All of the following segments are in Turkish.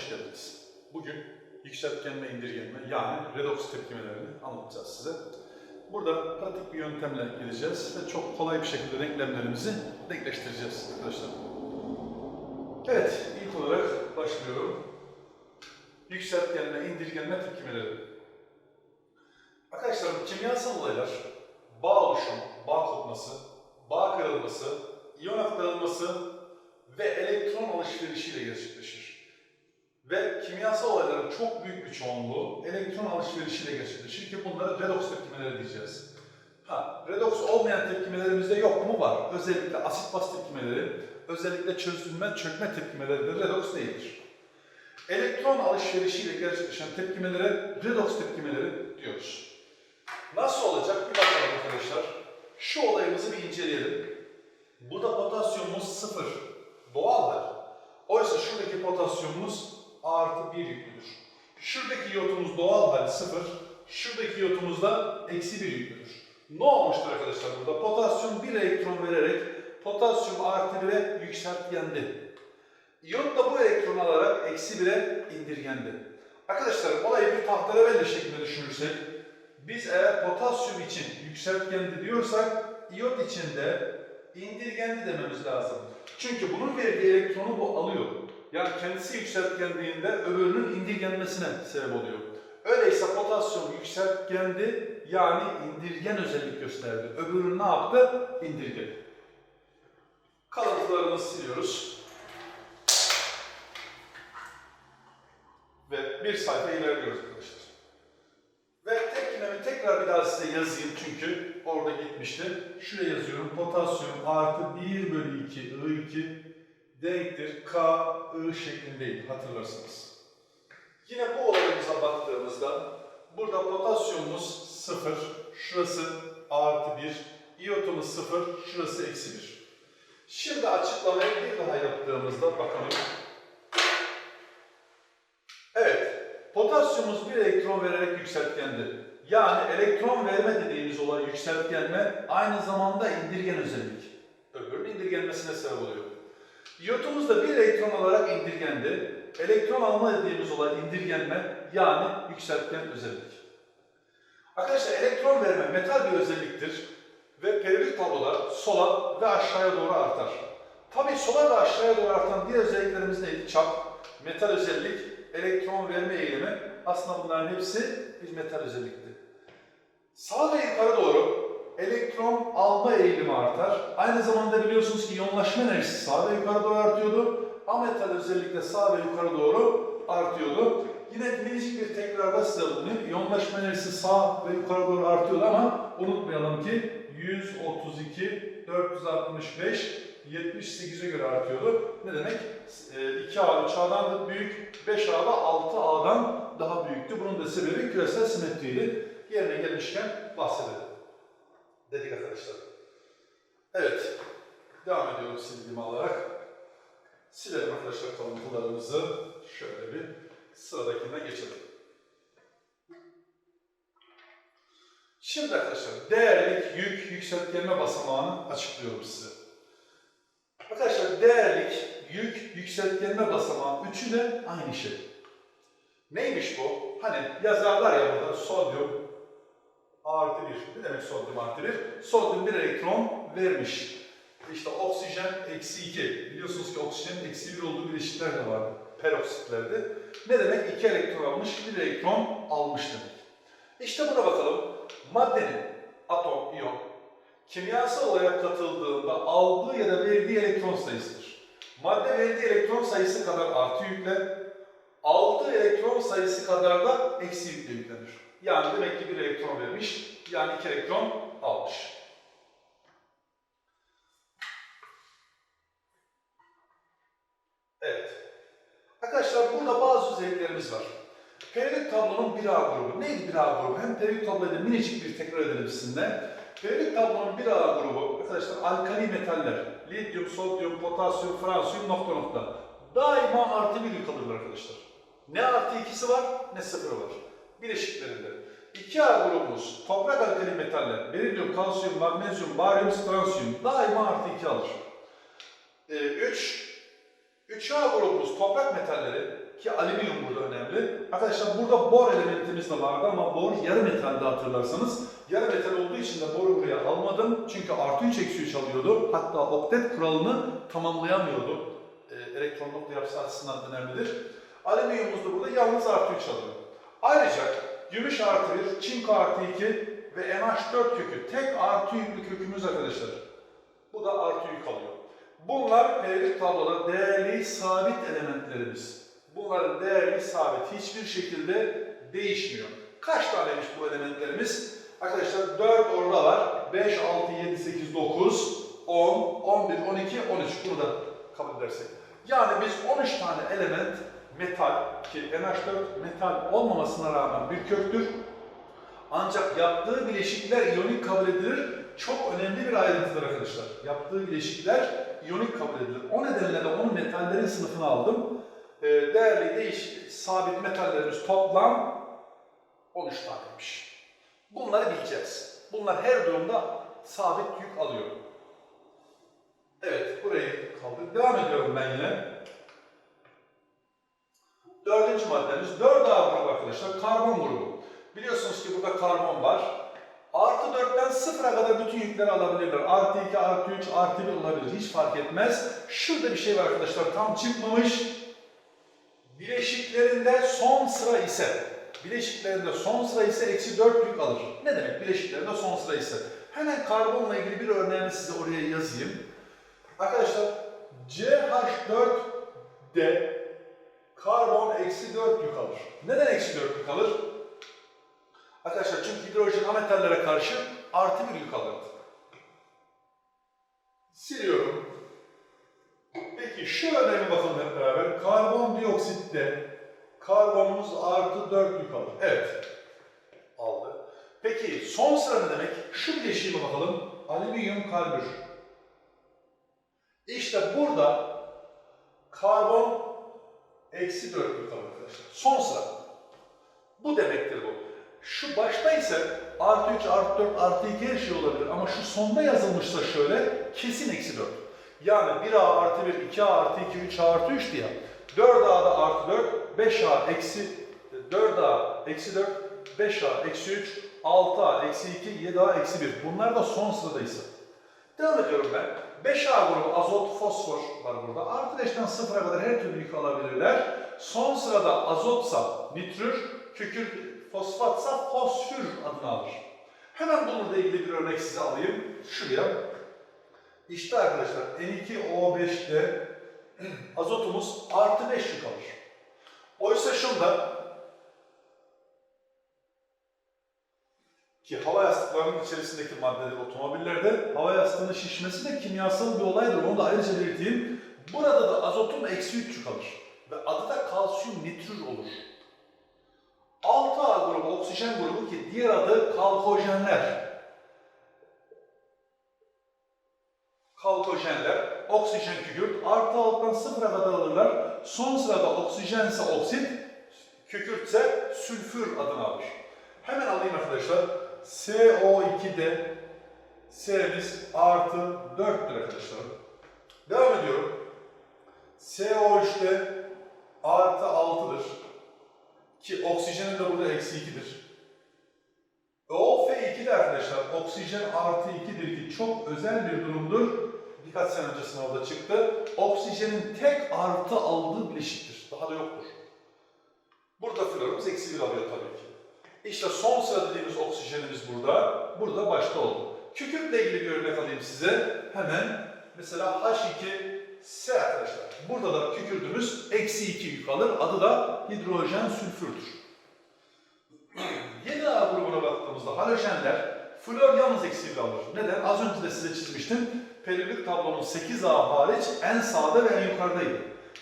hoş geldiniz. Bugün yükseltgenme indirgenme yani redoks tepkimelerini anlatacağız size. Burada pratik bir yöntemle gideceğiz ve çok kolay bir şekilde denklemlerimizi denkleştireceğiz arkadaşlar. Evet, ilk olarak başlıyorum. Yükseltgenme, indirgenme tepkimeleri. Arkadaşlar kimyasal olaylar bağ oluşum, bağ kopması, bağ kırılması, iyon aktarılması ve elektron alışverişiyle gerçekleşir. Ve kimyasal olayların çok büyük bir çoğunluğu elektron alışverişiyle gerçekleşir ki bunlara redoks tepkimeleri diyeceğiz. Ha, redoks olmayan tepkimelerimizde yok mu? Var. Özellikle asit baz tepkimeleri, özellikle çözünme, çökme tepkimeleri de redoks değildir. Elektron alışverişiyle gerçekleşen tepkimelere redoks tepkimeleri diyoruz. Nasıl olacak bir bakalım arkadaşlar. Şu olayımızı bir inceleyelim. Bu da potasyumumuz sıfır. Doğal hal. Oysa şuradaki potasyumumuz artı bir yüklüdür. Şuradaki iyotumuz doğal hal sıfır. Şuradaki iyotumuz da eksi bir yüklüdür. Ne olmuştur arkadaşlar burada? Potasyum bir elektron vererek potasyum artı bire yükseltgendi. İyot da bu elektronu alarak eksi 1'e indirgendi. Arkadaşlar olayı bir tahterevalli şeklinde düşünürsek, biz eğer potasyum için yükseltgendi diyorsak, iyot için de indirgendi dememiz lazım. Çünkü bunun verdiği elektronu bu alıyor. Yani kendisi yükseltgendiğinde öbürünün indirgenmesine sebep oluyor. Öyleyse potasyum yükseltgendi yani indirgen özellik gösterdi. Öbürü ne yaptı? İndirgedi. Kalıntılarımızı siliyoruz. Ve bir sayfa ilerliyoruz arkadaşlar. Ve tepkimemi tekrar bir daha size yazayım çünkü orada gitmişti. Şuraya yazıyorum. Potasyum artı 1 bölü 2 I2 denktir K I şeklindeydi hatırlarsınız. Yine bu olayımıza baktığımızda burada potasyumumuz 0, şurası artı 1, iyotumuz 0, şurası eksi 1. Şimdi açıklamayı bir daha yaptığımızda bakalım. Evet, potasyumumuz bir elektron vererek yükseltgendi. Yani elektron verme dediğimiz olay yükseltgenme aynı zamanda indirgen özellik. Öbürünün indirgenmesine sebep oluyor. İyotumuz da bir elektron alarak indirgendi. Elektron alma dediğimiz olay indirgenme yani yükseltgen özellik. Arkadaşlar elektron verme metal bir özelliktir ve periyodik tabloda sola ve aşağıya doğru artar. Tabii sola ve aşağıya doğru artan diğer özelliklerimiz neydi? Çap, metal özellik, elektron verme eğilimi. Aslında bunların hepsi bir metal özellikti. Sağa ve yukarı doğru elektron alma eğilimi artar. Aynı zamanda biliyorsunuz ki iyonlaşma enerjisi sağa ve yukarı doğru artıyordu. Ametal özellikle sağ ve yukarı doğru artıyordu. Yine minicik bir tekrarda size bulunuyor. İyonlaşma enerjisi sağ ve yukarı doğru artıyordu ama unutmayalım ki 132, 465, 78'e göre artıyordu. Ne demek? 2A 3A'dan da büyük, 5A da 6A'dan daha büyüktü. Bunun da sebebi küresel simetriydi. Yerine gelmişken bahsedelim. Dedik arkadaşlar. Evet. Devam ediyorum sildiğimi alarak. Silelim arkadaşlar kalıntılarımızı. Şöyle bir sıradakine geçelim. Şimdi arkadaşlar değerlik, yük, yükseltgenme basamağını açıklıyorum size. Arkadaşlar değerlik, yük, yükseltgenme basamağı üçü de aynı şey. Neymiş bu? Hani yazarlar ya burada sodyum artı bir. Ne demek sodyum artı bir? Sodyum bir elektron vermiş. İşte oksijen eksi 2. Biliyorsunuz ki oksijenin eksi 1 olduğu bileşikler de var. Peroksitlerde. Ne demek? 2 elektron almış, 1 elektron almış demek. İşte buna bakalım. Maddenin atom, iyon, kimyasal olarak katıldığında aldığı ya da verdiği elektron sayısıdır. Madde verdiği elektron sayısı kadar artı yükle, aldığı elektron sayısı kadar da eksi yükle yüklenir. Yani demek ki bir elektron vermiş, yani iki elektron almış. Evet. Arkadaşlar burada bazı özelliklerimiz var. Periyodik tablonun 1A grubu. Neydi 1A grubu? Hem periyodik tabloda minicik bir tekrar edelim sizinle. Periyodik tablonun 1A grubu arkadaşlar alkali metaller. Lityum, sodyum, potasyum, fransiyum nokta nokta. Daima artı bir yük alırlar arkadaşlar. Ne artı ikisi var ne sıfırı var. Bileşiklerinde. 2A grubumuz toprak alkali metaller. Berilyum, kalsiyum, magnezyum, baryum, stransiyum. Daima artı 2 alır. 3 3A grubumuz toprak metalleri ki alüminyum burada önemli. Arkadaşlar burada bor elementimiz de vardı ama bor yarı metalde hatırlarsanız. Yarı metal olduğu için de boru buraya almadım. Çünkü artı 3 eksi 3 alıyordu. Hatta oktet kuralını tamamlayamıyordu. Ee, elektron nokta yapısı açısından önemlidir. Alüminyumumuz da burada yalnız artı 3 alıyor. Ayrıca gümüş artı 1, çinko artı 2 ve NH4 kökü tek artı yüklü kökümüz arkadaşlar. Bu da artı yük alıyor. Bunlar periyodik tabloda değerli sabit elementlerimiz. Bunların değerli sabit hiçbir şekilde değişmiyor. Kaç taneymiş bu elementlerimiz? Arkadaşlar 4 orada var. 5, 6, 7, 8, 9, 10, 11, 12, 13. Burada kabul edersek. Yani biz 13 tane element metal ki NH4 metal olmamasına rağmen bir köktür. Ancak yaptığı bileşikler iyonik kabul edilir. Çok önemli bir ayrıntıdır arkadaşlar. Yaptığı bileşikler iyonik kabul edilir. O nedenle de onu metallerin sınıfına aldım. Ee, değerli değişik sabit metallerimiz toplam 13 taneymiş. Bunları bileceğiz. Bunlar her durumda sabit yük alıyor. Evet, burayı kaldık. Devam ediyorum ben yine. Dördüncü maddemiz 4A grubu arkadaşlar. Karbon grubu. Biliyorsunuz ki burada karbon var. Artı 4'ten sıfıra kadar bütün yükleri alabilirler. Artı 2, artı 3, artı 1 olabilir. Hiç fark etmez. Şurada bir şey var arkadaşlar. Tam çıkmamış. Bileşiklerinde son sıra ise bileşiklerinde son sıra ise eksi 4 yük alır. Ne demek bileşiklerinde son sıra ise? Hemen karbonla ilgili bir örneğini size oraya yazayım. Arkadaşlar CH4'de karbon eksi 4 yük alır. Neden eksi 4 yük alır? Arkadaşlar çünkü hidrojen ametallere karşı artı bir yük alırdı. Siliyorum. Peki şu örneğe bakalım hep beraber. Karbondioksitte karbonumuz artı 4 yük alır. Evet. Aldı. Peki son sıra ne demek? Şu bileşiğime bakalım. Alüminyum karbür. İşte burada karbon eksi 4 yük alır arkadaşlar. Son sıra. Bu demektir bu. Şu başta ise artı 3, artı 4, artı 2 her şey olabilir ama şu sonda yazılmışsa şöyle kesin eksi 4. Yani 1A artı 1, 2A artı 2, 3A artı 3 diye. 4A'da artı 4, 5A eksi 4A eksi 4, 5A eksi 3, 6A eksi 2, 7A eksi 1. Bunlar da son sıradaysa. Devam ediyorum ben. 5A grubu azot, fosfor var burada. Artı 5'ten 0'a kadar her türlü yük alabilirler. Son sırada azotsa nitrür, kükür fosfatsa fosfür adını alır. Hemen bununla ilgili bir örnek size alayım. Şuraya. İşte arkadaşlar N2O5'te azotumuz artı 5 yük alır. Oysa şunda ki hava yastıklarının içerisindeki maddeler otomobillerde hava yastığının şişmesi de kimyasal bir olaydır. Onu da ayrıca belirteyim. Burada da azotum eksi 3 yük alır. Ve adı da kalsiyum nitrür olur. 6A grubu oksijen grubu ki diğer adı kalkojenler. Kalkojenler, oksijen kükürt, artı alttan sıfıra kadar alırlar. Son sırada oksijense oksit, kükürtse sülfür adını alır. Hemen alayım arkadaşlar. CO2'de S'miz artı 4'tür arkadaşlar. Devam ediyorum. CO3'te artı 6'dır. Ki oksijenin de burada eksi 2'dir. OF2 de arkadaşlar oksijen artı 2'dir ki çok özel bir durumdur. Birkaç sene önce sınavda çıktı. Oksijenin tek artı aldığı bileşiktir. Daha da yoktur. Burada florumuz eksi 1 alıyor tabii ki. İşte son sıra dediğimiz oksijenimiz burada. Burada başta oldu. Kükürtle ilgili bir örnek alayım size. Hemen mesela H2S arkadaşlar. Burada da kükürdümüz eksi 2 yük alır. Adı da hidrojen sülfürdür. 7A grubuna baktığımızda halojenler flor yalnız eksi 1 alır. Neden? Az önce de size çizmiştim. Periyodik tablonun 8A hariç en sağda ve en yukarıdaydı.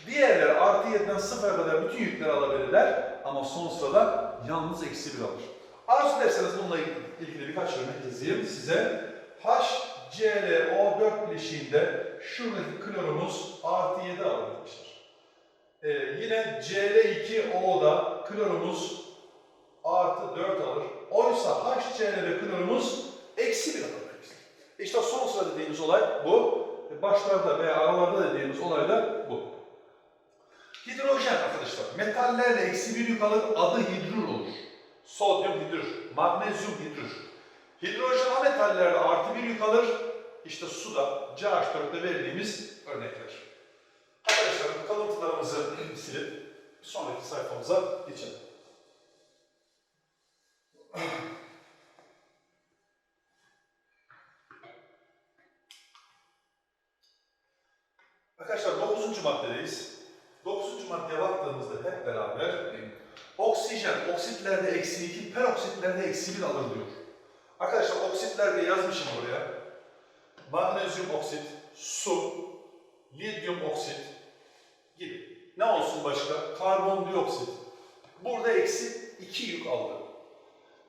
Diğerleri artı 7'den 0'a kadar bütün yükleri alabilirler ama son sırada yalnız eksi 1 alır. Arzu ederseniz bununla ilgili birkaç örnek yazayım size. HClO4 bileşiğinde şuradaki klorumuz artı 7 alır arkadaşlar. Ee, yine Cl2O'da klorumuz artı 4 alır. Oysa HCl klorumuz eksi 1 alır. arkadaşlar. İşte son sıra dediğimiz olay bu. Başlarda veya aralarda dediğimiz olay da bu. Hidrojen arkadaşlar. Metallerle eksi bir yük alır. Adı hidrür olur. Sodyum hidrür. Magnezyum hidrür. Hidrojen ametallerde artı bir yük alır. İşte suda CH4'te verdiğimiz örnekler. Arkadaşlar kalıntılarımızı silip sonraki sayfamıza geçelim. Arkadaşlar 9. maddedeyiz. 9. maddeye baktığımızda hep beraber oksijen, oksitlerde eksi 2, peroksitlerde eksi 1 alır diyor. Arkadaşlar oksitlerde yazmışım buraya. Magnezyum oksit, su, lityum oksit gibi. Ne olsun başka? Karbondioksit. Burada eksi 2 yük aldı.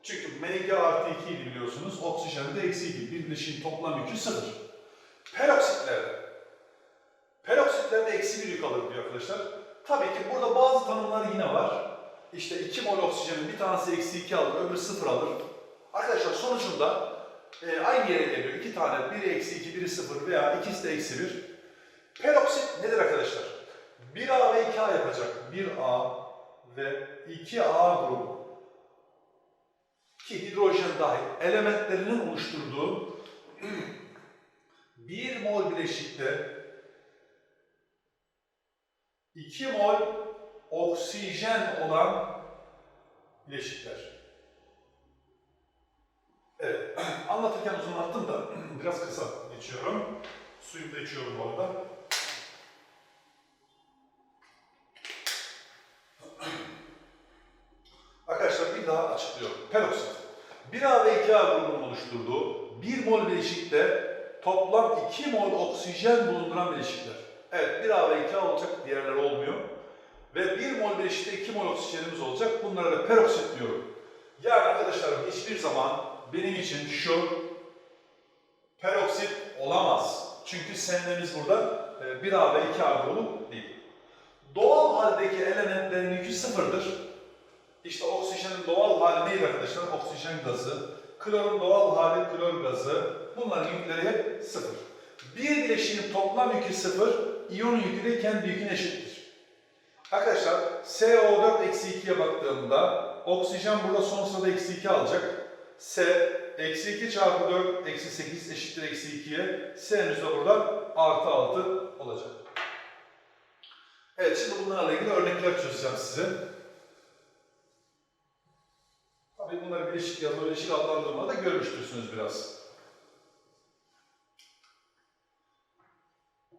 Çünkü Mg artı 2 idi biliyorsunuz. Oksijende eksi 2. Birleşim toplam yükü 0. Peroksitlerde Peroksitlerde eksi yük alır diyor arkadaşlar. Tabii ki burada bazı tanımlar yine var. İşte 2 mol oksijenin bir tanesi eksi 2 alır, öbürü 0 alır. Arkadaşlar sonucunda e, aynı yere geliyor. İki tane, biri eksi 2, biri 0 veya ikisi de eksi 1. Peroksit nedir arkadaşlar? 1A ve 2A yapacak. 1A ve 2A grubu. Ki hidrojen dahil elementlerinin oluşturduğu 1 mol bileşikte 2 mol oksijen olan bileşikler. Evet, anlatırken uzattım da biraz kısa geçiyorum. Suyumu da içiyorum bu arada. Arkadaşlar bir daha açıklıyorum. Peroksit. 1A ve 2A grubunun oluşturduğu 1 mol bileşikte toplam 2 mol oksijen bulunduran bileşikler. Evet 1A ve 2A olacak, diğerleri olmuyor. Ve 1 mol bileşikte 2 mol oksijenimiz olacak. Bunlara da peroksit diyorum. Yani arkadaşlar hiçbir zaman benim için şu peroksit olamaz. Çünkü senemiz burada e, 1A ve 2A grubu değil. Doğal haldeki elementlerin yükü sıfırdır. İşte oksijenin doğal hali neydi arkadaşlar? Oksijen gazı. Klorun doğal hali klor gazı. Bunların yükleri hep sıfır. Bir bileşiğin toplam yükü sıfır, iyonun yükü de kendi yüküne eşittir. Arkadaşlar CO4 eksi 2'ye baktığımda oksijen burada son sırada eksi 2 alacak. S eksi 2 çarpı 4 eksi 8 eşittir eksi 2'ye. S'miz de burada artı 6 olacak. Evet şimdi bunlarla ilgili örnekler çözeceğim size. Tabii bunları bileşik yazma, bileşik adlandırmada görmüştürsünüz biraz.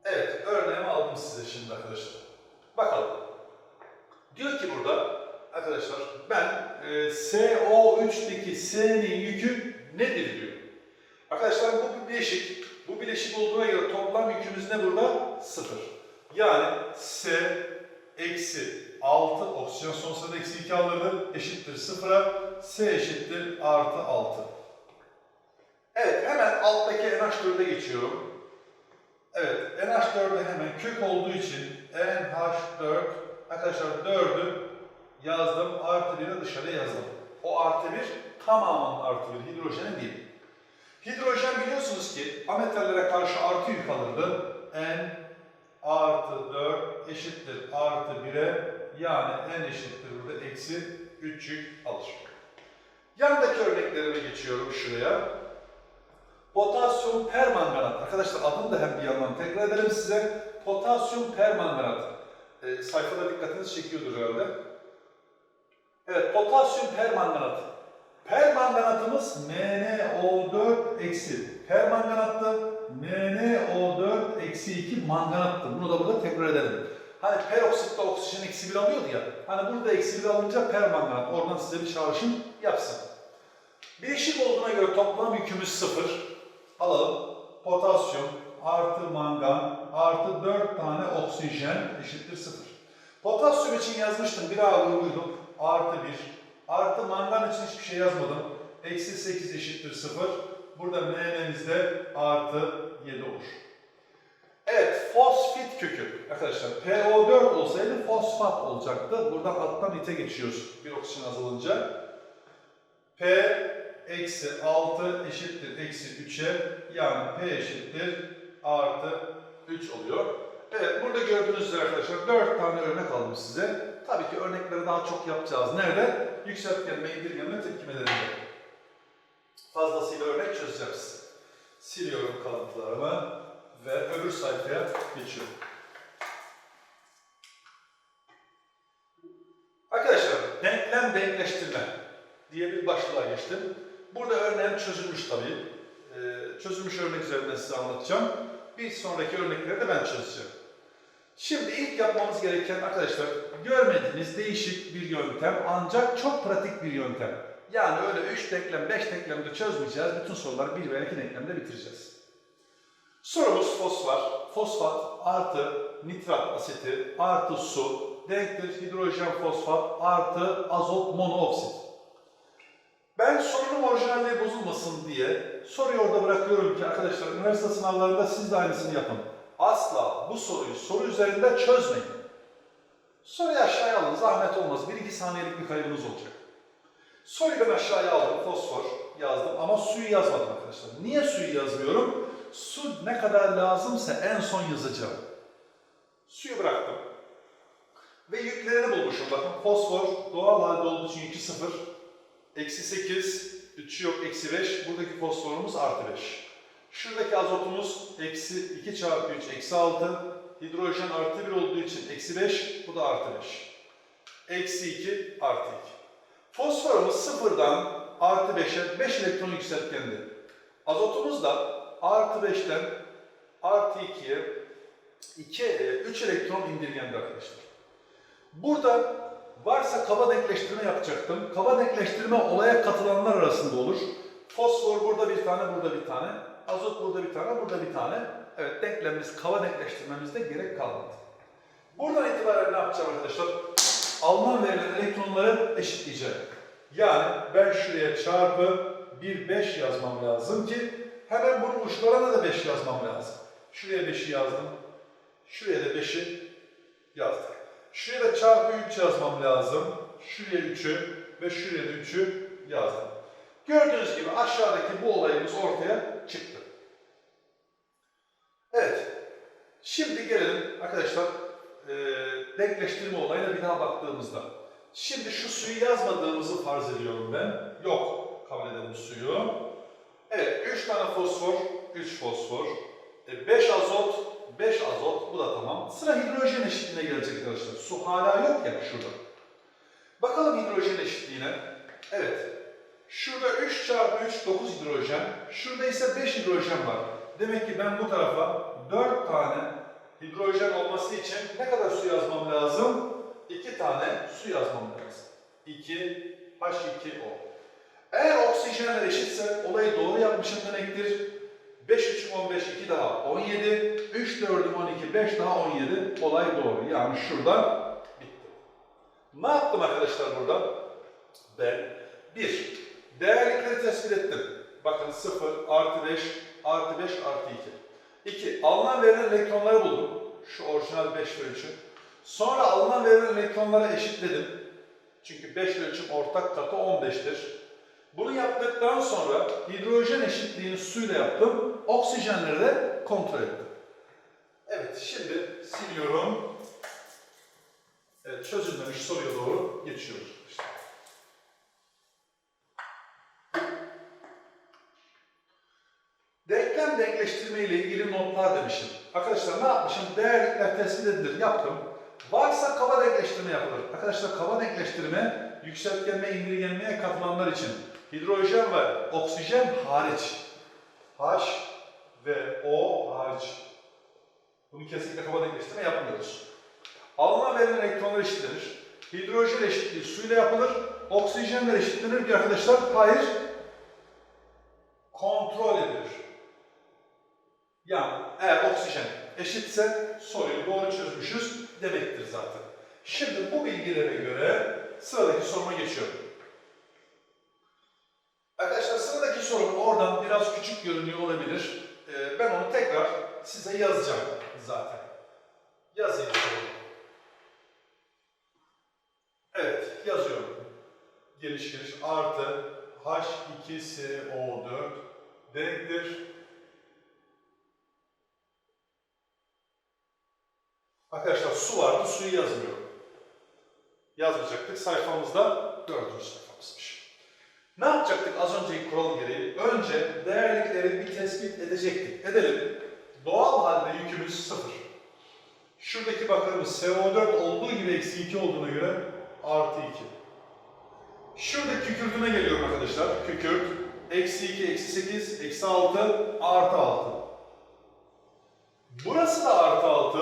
Evet, örneğimi aldım size şimdi arkadaşlar. Bakalım. Diyor ki burada arkadaşlar ben e, SO3'teki S'nin yükü nedir diyor. Arkadaşlar bu bir bileşik. Bu bileşik olduğuna göre toplam yükümüz ne burada? Sıfır. Yani S eksi 6 oksijen son sırada eksi 2 alırdı eşittir sıfıra. S eşittir artı 6. Evet hemen alttaki NH4'e geçiyorum. Evet, NH4'e hemen kök olduğu için NH4 arkadaşlar 4'ü yazdım, artı 1'i dışarıya yazdım. O artı 1 tamamen artı 1, hidrojenin değil. Hidrojen biliyorsunuz ki ametallere karşı artı yük alırdı. N artı 4 eşittir artı 1'e yani N eşittir burada eksi 3 yük alır. Yandaki örneklerime geçiyorum şuraya. Potasyum permanganat. Arkadaşlar adını da hem bir yandan tekrar edelim size. Potasyum permanganat. E, sayfada dikkatinizi çekiyordur herhalde. Evet, potasyum permanganat. Permanganatımız MnO4 eksi. Permanganatta MnO4 eksi 2 manganattı. Bunu da burada tekrar edelim. Hani peroksitte oksijen eksi 1 alıyordu ya. Hani burada eksi 1 alınca permanganat. Oradan size bir çağrışım yapsın. Bileşik olduğuna göre toplam yükümüz sıfır. Alalım. Potasyum artı mangan artı 4 tane oksijen eşittir 0. Potasyum için yazmıştım. Bir A grubuydu. Artı 1. Artı mangan için hiçbir şey yazmadım. Eksi 8 eşittir 0. Burada M'mizde artı 7 olur. Evet, fosfit kökü. Arkadaşlar PO4 olsaydı fosfat olacaktı. Buradan alttan ite geçiyoruz bir oksijen azalınca. P eksi 6 eşittir eksi 3'e yani P eşittir artı 3 oluyor. Evet, burada gördüğünüz üzere arkadaşlar 4 tane örnek aldım size. Tabii ki örnekleri daha çok yapacağız. Nerede? Yükseltgenme, indirgenme, tepkimelerinde. Fazlasıyla örnek çözeceğiz. Siliyorum kalıntılarımı ve öbür sayfaya geçiyorum. Arkadaşlar, denklem denkleştirme diye bir başlığa geçtim. Burada örneğin çözülmüş tabii. Ee, çözülmüş örnek üzerinden size anlatacağım. Bir sonraki örnekleri de ben çözeceğim. Şimdi ilk yapmamız gereken arkadaşlar görmediğiniz değişik bir yöntem ancak çok pratik bir yöntem. Yani öyle 3 denklem 5 denklemde çözmeyeceğiz. Bütün soruları 1 veya 2 denklemde bitireceğiz. Sorumuz fosfor, fosfat artı nitrat asiti artı su denktir hidrojen fosfat artı azot monooksit. Ben sorunun orijinalliği bozulmasın diye soruyu orada bırakıyorum ki arkadaşlar üniversite sınavlarında siz de aynısını yapın. Asla bu soruyu soru üzerinde çözmeyin. Soruyu aşağıya alın, zahmet olmaz. 1-2 saniyelik bir kaybınız olacak. Soruyu ben aşağıya aldım, fosfor yazdım ama suyu yazmadım arkadaşlar. Niye suyu yazmıyorum? Su ne kadar lazımsa en son yazacağım. Suyu bıraktım. Ve yüklerini bulmuşum. Bakın fosfor doğal halde olduğu için yükü 0. Eksi 8, 3 yok eksi 5. Buradaki fosforumuz artı 5. Şuradaki azotumuz eksi 2 çarpı 3 eksi 6. Hidrojen artı 1 olduğu için eksi 5. Bu da artı 5. Eksi 2 artı 2. Fosforumuz sıfırdan artı 5'e 5 elektron yükseltgendi. Azotumuz da artı 5'ten artı 2'ye 2, 3 elektron indirgendi arkadaşlar. Burada varsa kaba denkleştirme yapacaktım. Kaba denkleştirme olaya katılanlar arasında olur. Fosfor burada bir tane, burada bir tane. Azot burada bir tane, burada bir tane. Evet denklemimiz, kaba denkleştirmemizde gerek kalmadı. Buradan itibaren ne yapacağım arkadaşlar? Alınan verilen elektronları eşitleyeceğim. Yani ben şuraya çarpı 1, 5 yazmam lazım ki hemen bunun uçlarına da 5 yazmam lazım. Şuraya 5'i yazdım. Şuraya da 5'i yazdık. Şuraya da çarpı 3 yazmam lazım. Şuraya 3'ü ve şuraya da 3'ü yazdım. Gördüğünüz gibi aşağıdaki bu olayımız ortaya çıktı. Evet. Şimdi gelelim arkadaşlar e, denkleştirme olayına bir daha baktığımızda. Şimdi şu suyu yazmadığımızı farz ediyorum ben. Yok. Kabul edelim suyu. Evet. 3 tane fosfor, 3 fosfor. 5 azot, 5 azot. Bu da tamam. Sıra hidrojen eşitliğine gelecek arkadaşlar. Su hala yok ya şurada. Bakalım hidrojen eşitliğine. Evet. Şurada 3 çarpı 3 9 hidrojen. Şurada ise 5 hidrojen var. Demek ki ben bu tarafa 4 tane hidrojen olması için ne kadar su yazmam lazım? 2 tane su yazmam lazım. 2 H2O. Eğer oksijenler eşitse olayı doğru yapmışım demektir. 5 3'üm 15, 2 daha 17, 3 4'üm 12, 5 daha 17. Olay doğru. Yani şurada bitti. Ne yaptım arkadaşlar burada? Ben 1. Değerlikleri tespit ettim. Bakın 0, artı 5, artı 5, artı 2. 2. Alınan verilen elektronları buldum. Şu orijinal 5 ve 3'ü. Sonra alınan verilen elektronlara eşitledim. Çünkü 5 ve 3'ün ortak katı 15'tir. Bunu yaptıktan sonra hidrojen eşitliğini suyla yaptım. Oksijenleri de kontrol ettim. Evet, şimdi siliyorum. Evet, çözülmemiş soruya doğru geçiyoruz. İşte. Denklem denkleştirme ile ilgili notlar demişim. Arkadaşlar ne yapmışım? Değerlikler tespit edilir, yaptım. Varsa kaba denkleştirme yapılır. Arkadaşlar kaba denkleştirme yükseltgenme, indirgenmeye katılanlar için hidrojen ve oksijen hariç. H ve O hariç. Bunu kesinlikle kaba denkleştirme yapmıyoruz. Alınan verilen elektronlar eşitlenir. Hidrojen eşitliği suyla yapılır. Oksijenler eşitlenir ki arkadaşlar. Hayır. Kontrol edilir. Yani eğer oksijen eşitse soruyu doğru çözmüşüz demektir zaten. Şimdi bu bilgilere göre sıradaki soruma geçiyorum. Arkadaşlar sıradaki sorum oradan görünüyor olabilir. Ee, ben onu tekrar size yazacağım zaten. Yazayım. Evet, yazıyorum. Geliş geliş artı H2SO4 denktir Arkadaşlar su vardı, suyu yazmıyorum. Yazmayacaktık. Sayfamızda dördüncü sayfamızmış. Ne yapacaktık az önceki kural gereği? Önce değerlikleri bir tespit edecektik. Edelim. Doğal halde yükümüz sıfır. Şuradaki bakırımız CO4 olduğu gibi eksi 2 olduğuna göre artı 2. Şurada kükürtüne geliyorum arkadaşlar. Kükürt, eksi 2, eksi 8, eksi 6, artı 6. Burası da artı 6.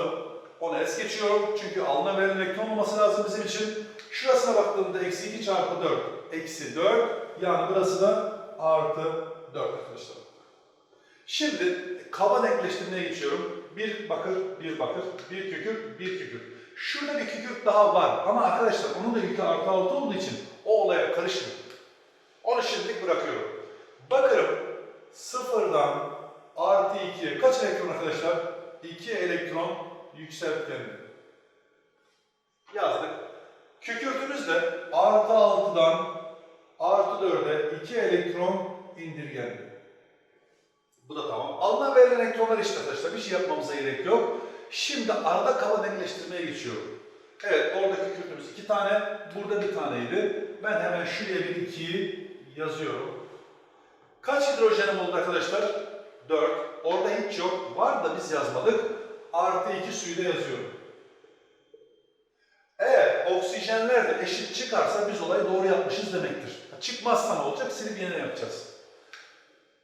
Onu es geçiyorum çünkü alınan verilen elektron olması lazım bizim için. Şurasına baktığımda eksi 2 çarpı 4, eksi 4. Yani burası da artı 4 arkadaşlar. Şimdi kaba denkleştirmeye geçiyorum. Bir bakır, bir bakır, bir kükürt, bir kükürt. Şurada bir kükürt daha var ama arkadaşlar onun da yükü artı 6 olduğu için o olaya karışmıyor. Onu şimdilik bırakıyorum. Bakırım sıfırdan artı 2'ye kaç elektron arkadaşlar? 2 elektron yükseltgeni. Yazdık. Kükürtümüz de artı 6'dan artı 4'e 2 elektron indirgendi. Bu da tamam. Alınan verilen elektronlar işte arkadaşlar. Bir şey yapmamıza gerek yok. Şimdi arada kaba denkleştirmeye geçiyorum. Evet orada kükürtümüz iki tane, burada bir taneydi. Ben hemen şuraya bir ikiyi yazıyorum. Kaç hidrojenim oldu arkadaşlar? 4. Orada hiç yok. Var da biz yazmadık. Artı 2 suyu da yazıyorum. Eğer oksijenler de eşit çıkarsa biz olayı doğru yapmışız demektir. Çıkmazsa ne olacak? Silip yeniden yapacağız.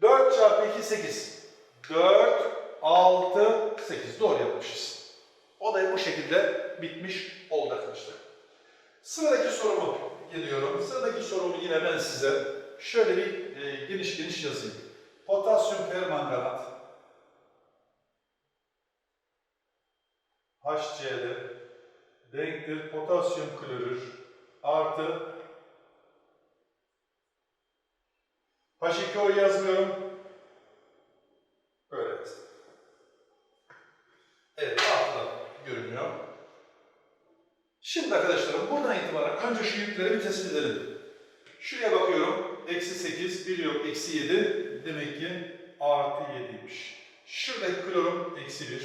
4 çarpı 2 8. 4, 6, 8. Doğru yapmışız. Olayı bu şekilde bitmiş oldu arkadaşlar. Sıradaki soruma geliyorum. Sıradaki sorumu yine ben size şöyle bir e, geniş geniş yazayım. Potasyum permanganat HCl denktir potasyum klorür artı H2O yazmıyorum. Yazdım. Evet, altta görünüyor. Şimdi arkadaşlarım buradan itibaren önce şu yükleri bir tespit edelim. Şuraya bakıyorum. Eksi 8, bir yok, eksi 7. Demek ki artı 7'ymiş. Şuradaki klorum eksi 1.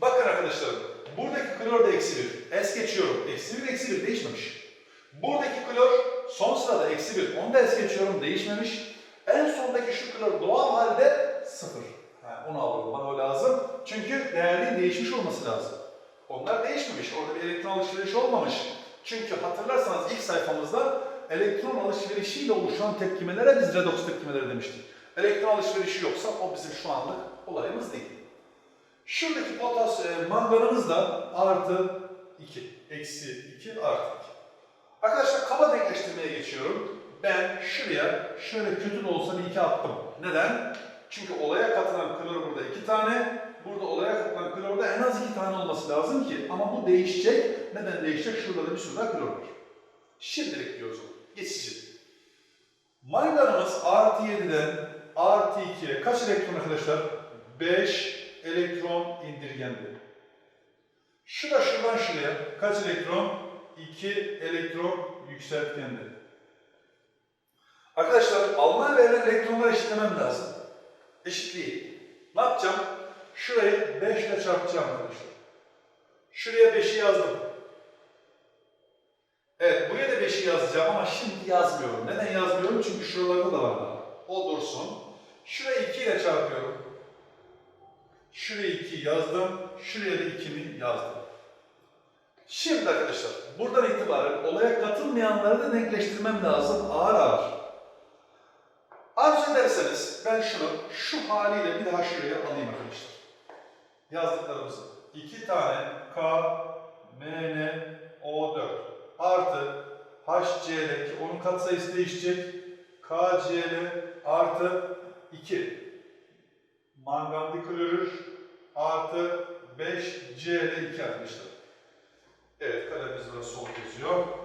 Bakın arkadaşlarım, buradaki klor da eksi 1. Es geçiyorum. Eksi 1, eksi 1 değişmemiş. Buradaki klor son sırada eksi 1. Onu da es geçiyorum, değişmemiş. En sondaki klor doğal halde 0. Ha, onu alıyorum, bana o lazım. Çünkü değerliğin değişmiş olması lazım. Onlar değişmemiş, orada bir elektron alışverişi olmamış. Çünkü hatırlarsanız ilk sayfamızda elektron alışverişiyle oluşan tepkimelere biz redoks tepkimeleri demiştik. Elektron alışverişi yoksa o bizim şu anlık olayımız değil. Şuradaki potas e, manganımız da artı 2. Eksi 2 artı 2. Arkadaşlar kaba denkleştirmeye geçiyorum. Ben şuraya şöyle kötü de olsa bir 2 attım. Neden? Çünkü olaya katılan klor burada 2 tane. Burada olaya katılan klorda en az 2 tane olması lazım ki. Ama bu değişecek. Neden değişecek? Şurada da bir sürü daha klor var. Şimdilik diyoruz onu. Geçici. Manganımız artı 7'den artı 2'ye kaç elektron arkadaşlar? 5 elektron indirgendi. Şu da şuradan şuraya kaç elektron? 2 elektron yükseltgendi. Arkadaşlar alınan verilen elektronları eşitlemem lazım. Eşitliği. Ne yapacağım? Şurayı 5 ile çarpacağım arkadaşlar. Şuraya 5'i yazdım. Evet, buraya da 5'i yazacağım ama şimdi yazmıyorum. Neden yazmıyorum? Çünkü şuralarda da var. O dursun. Şurayı 2 ile çarpıyorum. Şuraya 2 yazdım. Şuraya da 2'mi yazdım. Şimdi arkadaşlar, buradan itibaren olaya katılmayanları da denkleştirmem lazım ağır ağır. Arzu ederseniz ben şunu şu haliyle bir daha şuraya alayım arkadaşlar. Yazdıklarımızı. 2 tane K, M, N, O4 artı HCl ki onun katsayısı değişecek. KCl artı 2 mangan diklorür artı 5 Cl2 arkadaşlar. Evet kalemimiz burada sol yazıyor.